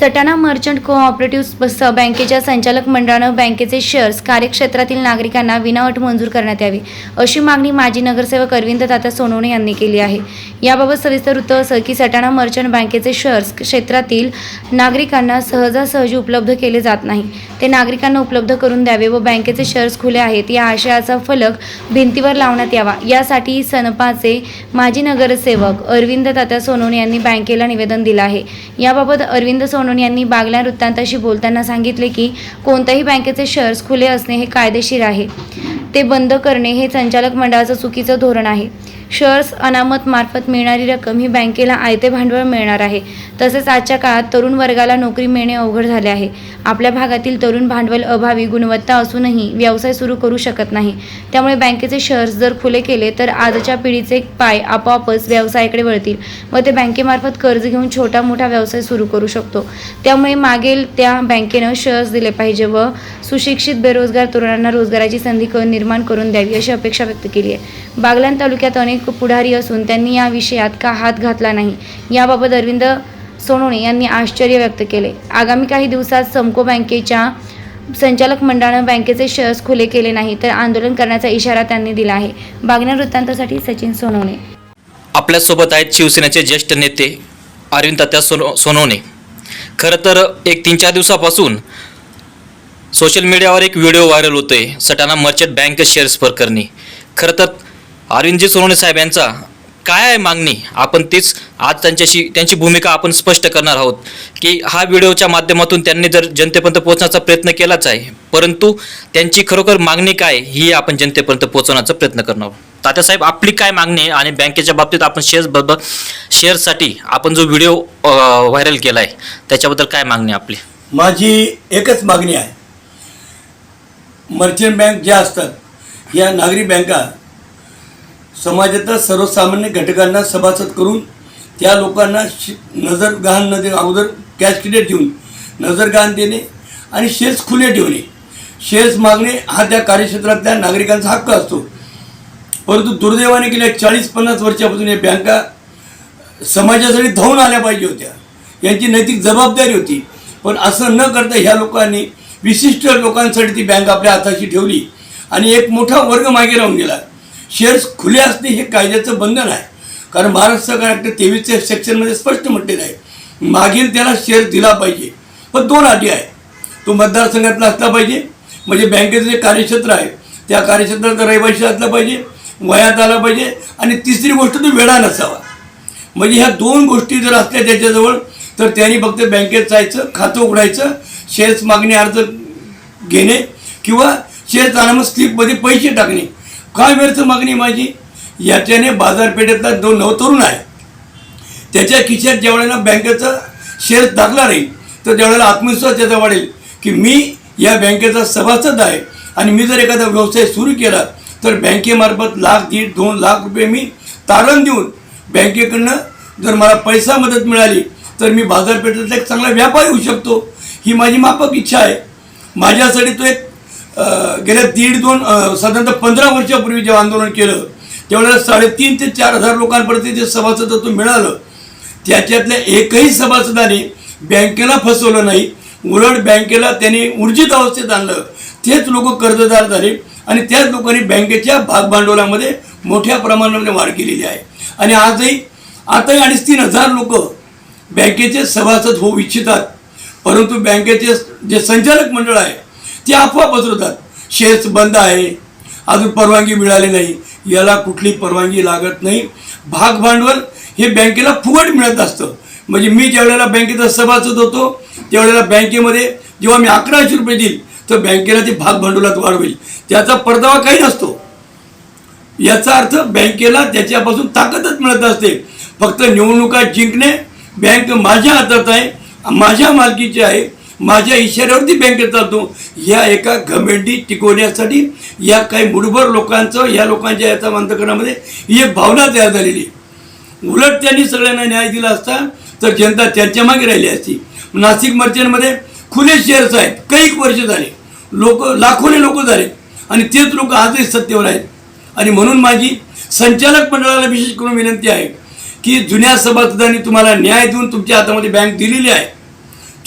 Satana merchant cooperative बँकेच्या संचालक मंडळानं बँकेचे शेअर्स कार्यक्षेत्रातील नागरिकांना विनाअट मंजूर करण्यात यावी अशी मागणी माजी नगरसेवक अरविंद तात्या सोनवणे यांनी केली आहे. याबाबत सविस्तर वृत्त असं की सटाणा मर्चंट बँकेचे शेअर्स क्षेत्रातील नागरिकांना सहजासहजी उपलब्ध केले जात नाही. ते नागरिकांना उपलब्ध करून द्यावे व बँकेचे शेअर्स खुले आहेत या आशयाचा फलक भिंतीवर लावण्यात यावा. यासाठी सनपाचे माजी नगरसेवक अरविंद तात्या सोनवणे यांनी बँकेला निवेदन दिलं आहे. याबाबत अरविंद सोनवणे यांनी बागला वृत्तांताशी बोलताना सांगितले की कोणत्याही बँकेचे शेअर्स खुले असणे हे कायदेशीर आहे. ते बंद करणे हे संचालक मंडळाचं चुकीचं धोरण आहे. शेअर्स अनामत मार्फत मिळणारी रक्कम ही बँकेला आयते भांडवल मिळणार आहे. तसेच आजच्या काळात तरुण वर्गाला नोकरी मिळणे अवघड झाले आहे. आपल्या भागातील तरुण भांडवल अभावी गुणवत्ता असूनही व्यवसाय सुरू करू शकत नाही. त्यामुळे बँकेचे शेअर्स जर खुले केले तर आजच्या पिढीचे पाय आपोआपच व्यवसायाकडे वळतील व ते बँकेमार्फत कर्ज घेऊन छोटा मोठा व्यवसाय सुरू करू शकतो. त्यामुळे मागेल त्या बँकेनं शेअर्स दिले पाहिजे व सुशिक्षित बेरोजगार तरुणांना रोजगाराची संधी क- निर्माण करून द्यावी अशी अपेक्षा व्यक्त केली आहे. बागलान तालुक्यात अनेक पुढारी असून त्यांनी या विषयात का हात घातला नाही? याबाबत अरविंद सोनवणे यांनी आश्चर्य व्यक्त केले. आगामी काही दिवसात समको बँकेच्या संचालक मंडळानं बँकेचे शेअर्स खुले केले नाही तर आंदोलन करण्याचा इशारा त्यांनी दिला आहे. बागण्या वृत्तांतासाठी सचिन सोनवणे आपल्यासोबत आहेत शिवसेनेचे ज्येष्ठ नेते अरविंद तात्या सोनो सोनवणे खरं तर एक तीन चार दिवसापासून सोशल मीडियावर एक व्हिडिओ व्हायरल होतोय सटाणा मर्चंट बँक शेअर्स प्रकरणी खरं तर अरविंदजी सोनवणे साहेब यांचा काय आहे मागणी? आपण तीच आज त्यांच्याशी त्यांची भूमिका आपण स्पष्ट करणार आहोत की हा व्हिडिओच्या माध्यमातून त्यांनी जर जनतेपर्यंत पोहोचण्याचा प्रयत्न केलाच आहे परंतु त्यांची खरोखर मागणी काय ही आपण जनतेपर्यंत पोहोचवण्याचा प्रयत्न करणार आहोत. तात्यासाहेब आपली काय मागणी आहे आणि बँकेच्या बाबतीत आपण शेअर्सबद्दल शेअर्ससाठी आपण जो व्हिडिओ व्हायरल केला आहे त्याच्याबद्दल काय मागणी आपली? माझी एकच मागणी आहे. मर्चंट बँक ज्या असतात या नागरी बँका समाजातल्या सर्वसामान्य घटकांना सभासद करून त्या लोकांना शि नजरगहाण न दे अगोदर कॅश क्रेडिट देऊन नजरगहाण देणे आणि शेअर्स खुले ठेवणे. शेअर्स मागणे हा त्या कार्यक्षेत्रातल्या नागरिकांचा हक्क असतो. परंतु दुर्दैवाने गेल्या चाळीस पन्नास वर्षापासून या बँका समाजासाठी धावून आल्या पाहिजे होत्या. यांची नैतिक जबाबदारी होती. पण असं न करता ह्या लोकांनी विशिष्ट लोकांसाठी ती बँक आपल्या हाताशी ठेवली आणि एक मोठा वर्ग मागे राहून गेला. शेअर्स खुले असणे हे कायद्याचं बंधन आहे. कारण महाराष्ट्र सरकार ॲक्ट तेवीसच्या सेक्शनमध्ये स्पष्ट म्हटलेलं आहे. मागील त्याला शेअर दिला पाहिजे. पण दोन अटी आहे तो मतदारसंघातला असला पाहिजे. म्हणजे बँकेचं जे कार्यक्षेत्र आहे त्या कार्यक्षेत्राचा रहिवाशी असला पाहिजे वयात आला पाहिजे आणि तिसरी गोष्ट तो वेळा नसावा. म्हणजे ह्या दोन गोष्टी जर असल्या त्याच्याजवळ तर त्यांनी फक्त बँकेत जायचं खातं उघडायचं शेअर्स मागणी अर्ज घेणे किंवा शेअर्स अनामत स्लिपमध्ये पैसे टाकणे. काय व्यर्थ मागणी माझी? याच्याने बाजारपेठेतला जो नवतरुण आहे त्याच्या खिशात ज्या वेळेला बँकेचा शेअर दाखला राहील तर त्यावेळेला आत्मविश्वास त्याचा वाढेल की मी या बँकेचा सभासद आहे आणि मी जर एखादा व्यवसाय सुरू केला तर बँकेमार्फत लाख दीड दोन लाख रुपये मी तारण देऊन बँकेकडनं जर मला पैसा मदत मिळाली तर मी बाजारपेठेतला एक चांगला व्यापारी होऊ शकतो. ही माझी माफक इच्छा आहे. माझ्यासाठी तो एक गेल्या दीड दोन साधारणतः पंधरा वर्षापूर्वी जेव्हा आंदोलन केलं त्यावेळेला साडेतीन ते चार हजार लोकांपर्यंत जे सभासदत्व मिळालं त्याच्यातल्या एकही सभासदाने बँकेला फसवलं नाही. उलट बँकेला त्यांनी ऊर्जित अवस्थेत आणलं. तेच लोक कर्जदार झाले आणि त्याच लोकांनी बँकेच्या भागभांडवलामध्ये मोठ्या प्रमाणामध्ये वाढ केलेली आहे. आणि आजही आताही अडीच तीन हजार लोक बँकेचे सभासद होऊ इच्छितात. परंतु बँकेचे जे संचालक मंडळ आहे ते अफवा पसरवतात शेअर्स बंद आहे. अजून परवानगी मिळाली नाही. याला कुठली परवानगी लागत नाही. भाग भांडवल हे बँकेला फुकट मिळत असतं. म्हणजे मी ज्यावेळेला बँकेचा सभासद होतो त्यावेळेला बँकेमध्ये जेव्हा मी अकराशे रुपये देईल तर बँकेला ते भाग भांडवलात वाढ होईल. त्याचा परतावा काही नसतो. याचा अर्थ बँकेला त्याच्यापासून ताकदच मिळत असते. फक्त निवडणुका जिंकणे बँक माझ्या हातात आहे माझ्या मालकीची आहे माझ्या इशाऱ्यावरती बँकेत चालतो या एका घमेंडी टिकवण्यासाठी या काही मुठभर लोकांचं या लोकांच्या याचा अंतकरणामध्ये ही एक भावना तयार झालेली आहे. उलट त्यांनी सगळ्यांना न्याय दिला असता तर जनता त्यांच्या मागे राहिली असती. नाशिक मर्चंटमध्ये खुले शेअर्स आहेत. कैक वर्ष झाले. लोक लाखोने लोक झाले. आणि तेच लोक आजही सत्तेवर आहेत. आणि म्हणून माझी संचालक मंडळाला विशेष करून विनंती आहे की जुन्या सभासदांनी तुम्हाला न्याय देऊन तुमच्या हातामध्ये बँक दिलेली आहे.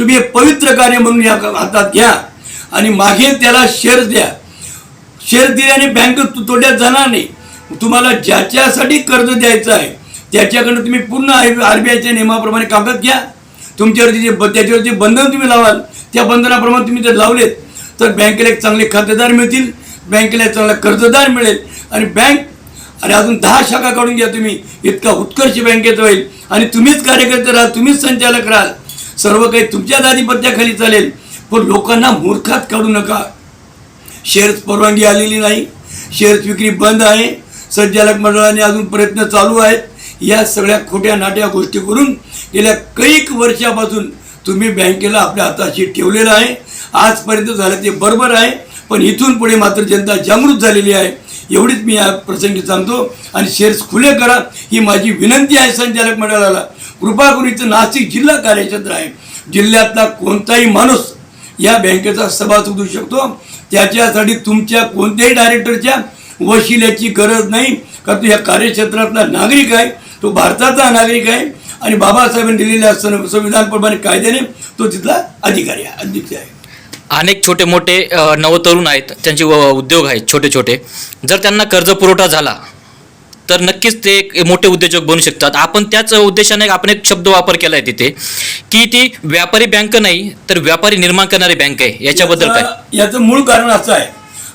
तुम्ही हे पवित्र कार्य म्हणून या हातात घ्या आणि मागे त्याला शेअर्स द्या. शेअर दिल्याने बँक तोट्यात जाणार नाही. तुम्हाला ज्याच्यासाठी कर्ज द्यायचं आहे त्याच्याकडनं तुम्ही पूर्ण आर बी आयच्या नियमाप्रमाणे कागद घ्या. तुमच्यावरती जे ब- त्याच्यावरती बंधन तुम्ही लावाल त्या बंधनाप्रमाणे तुम्ही जर लावलेत तर बँकेला एक चांगले खातेदार मिळतील. बँकेला एक चांगला कर्जदार मिळेल. आणि बँक आणि अजून दहा शाखा काढून घ्या तुम्ही. इतका उत्कर्ष बँकेत होईल आणि तुम्हीच कार्यकर्ते राहाल तुम्हीच संचालक राहाल. सर्व काही तुमच्याच आधिपत्याखाली चालेल. पण लोकांना मूर्खात काढू नका. शेअर्स परवानगी आलेली नाही. शेअर्स विक्री बंद आहे. संचालक मंडळाने अजून प्रयत्न चालू आहेत. या सगळ्या खोट्या नाट्या गोष्टी करून गेल्या कैक वर्षापासून तुम्ही बँकेला आपल्या हाताशी ठेवलेलं आहे. आजपर्यंत झालं ते बरोबर आहे. पण इथून पुढे मात्र जनता जागृत झालेली आहे. एवढीच मी या प्रसंगी सांगतो. आणि शेअर्स खुले करा. ही माझी विनंती आहे संचालक मंडळाला. कृपा इथं नाशिक जिल्हा कार्यक्षेत्र आहे. जिल्ह्यातला कोणताही माणूस या बँकेचा सभासद होऊ शकतो. त्याच्यासाठी तुमच्या कोणत्याही डायरेक्टरच्या वशिल्याची गरज नाही. कारण तो या कार्यक्षेत्रातला नागरिक आहे. तो भारताचा नागरिक आहे. आणि बाबासाहेबांनी दिलेल्या सं- संविधानप्रमाणे कायद्याने तो तिथला अधिकारी आहे अध्यक्ष आहे. अनेक छोटे मोठे नवतरुण आहेत. त्यांचे उद्योग आहेत छोटे छोटे जर त्यांना कर्ज पुरवठा झाला तर नक्कीच ते एक मोठे उद्योजक बनू शकतात. आपण त्याच उद्देशाने आपण एक शब्द वापर केला आहे तिथे की ती व्यापारी बँक नाही तर व्यापारी निर्माण करणारी बँक आहे. याच्याबद्दल काय? याचं- याचं मूळ कारण असं आहे.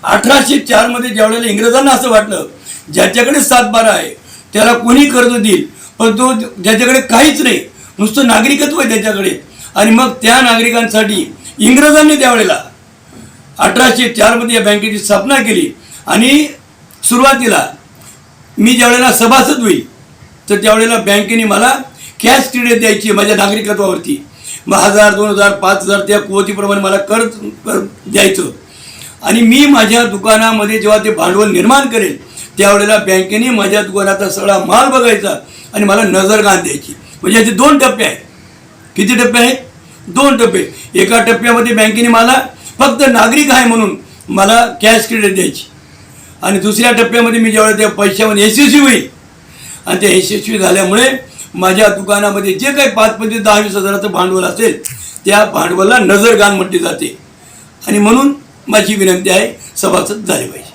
अठराशे चारमध्ये ज्यावेळेला इंग्रजांना असं वाटलं ज्याच्याकडे सातबारा आहे त्याला कोणी कर्ज देईल? पण तो ज्याच्याकडे काहीच नाही नुसतं नागरिकत्व आहे त्याच्याकडे. आणि मग त्या नागरिकांसाठी इंग्रजांनी त्यावेळेला अठराशे चारमध्ये या बँकेची स्थापना केली. आणि सुरुवातीला मी ज्यावेळेला सभासद होईल तर त्यावेळेला बँकेने मला कॅश क्रेडिट द्यायची माझ्या नागरिकत्वावरती मग हजार दोन हजार पाच हजार त्या कुवतीप्रमाणे मला कर्ज कर द्यायचं. आणि मी माझ्या दुकानामध्ये जेव्हा ते भांडवल निर्माण करेल त्यावेळेला बँकेने माझ्या दुकानाचा सगळा माल बघायचा आणि मला नजरगान द्यायची. म्हणजे याचे दोन टप्पे आहेत. किती टप्पे आहेत? दोन टप्पे. एका टप्प्यामध्ये बँकेने मला फक्त नागरिक आहे म्हणून मला कॅश क्रेडिट द्यायची. आणि दुसऱ्या टप्प्यामध्ये मी ज्यावेळेला त्या पैशामध्ये यशस्वी होईल. आणि त्या यशस्वी झाल्यामुळे माझ्या दुकानामध्ये जे काही पाच पंचवीस दहा वीस हजाराचं भांडवल असेल त्या भांडवलाला नजरगान म्हटली जाते. आणि म्हणून माझी विनंती आहे सभासद झाले पाहिजे.